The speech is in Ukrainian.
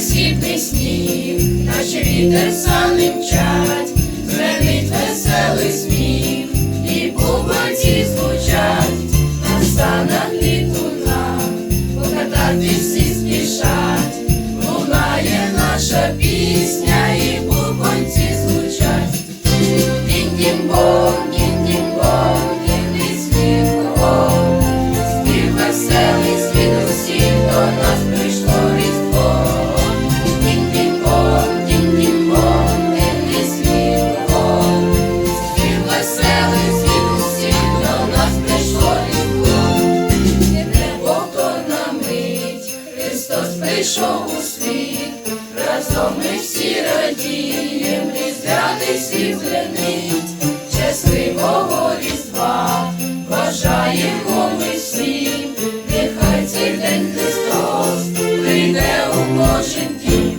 срібний сніг, наче вітер сани мчать, звенить веселий сміх, і бубонці звучать, на станах літуна, покататись всі спішать, лунає наша пісня, і бубонці звучать. Дінний світ кругом, спів веселий Христос прийшов у світ, разом ми всі радіємо різдвяти світ щасливого різдва, бажаємо ми всім, нехай цей день Христос прийде у кожен дім.